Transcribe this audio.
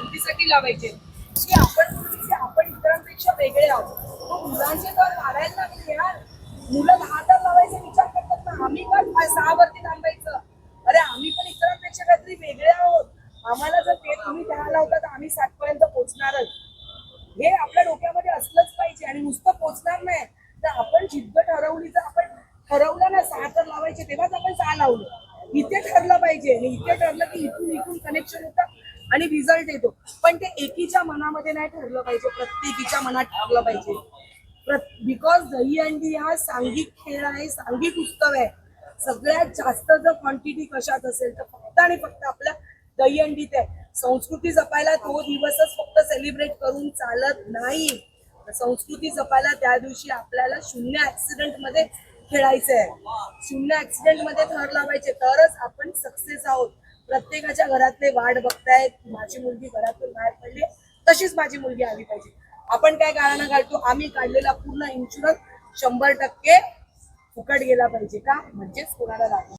शांतीसाठी लावायचे. की आपण आपण इतरांपेक्षा वेगळे आहोत मुलांचे तर वाढायला लागले यार मुलं दहा तर लावायचे विचार करतात ना आम्ही का सहा वरती थांबायचं अरे आम्ही पण इतरांपेक्षा काहीतरी वेगळे आहोत. आम्हाला जर ते तुम्ही दहा लावता तर आम्ही सात पर्यंत पोहोचणारच. हे आपल्या डोक्यामध्ये असलंच पाहिजे आणि नुसतं पोचणार नाही. तर आपण जिद्द ठरवली तर आपण ठरवलं ना सहा तर लावायचे तेव्हाच आपण सहा लावलं. इथे ठरलं पाहिजे आणि इथे ठरलं की इथून इथून कनेक्शन होतं आणि रिझल्ट येतो. पण ते एकीच्या मनामध्ये नाही ठरलं पाहिजे. प्रत्येकीच्या मनात ठरलं पाहिजे. बिकॉज दहीहंडी हा सांघिक खेळ आहे सांघिक उत्सव आहे. सगळ्यात जास्त जर क्वांटिटी कशात असेल तर फक्त आणि फक्त आपल्या दहीहंडीत आहे संस्कृती जपायला तो दिवसच फक्त सेलिब्रेट करून चालत नाही. संस्कृती जपायला त्या दिवशी आपल्याला शून्य ऍक्सिडेंटमध्ये खेळायचं आहे शून्य ऍक्सिडेंटमध्ये थर लावायचे. तरच आपण सक्सेस आहोत. प्रत्येकाच्या घरातले वाट बघतायत. माझी मुलगी घरातून बाहेर पडली. तशीच माझी मुलगी आली पाहिजे. आपण काय कारण घालतो? आम्ही काढलेला पूर्ण इन्शुरन्स शंभर टक्के फुकट गेला पाहिजे का? म्हणजेच कोणाला लागणार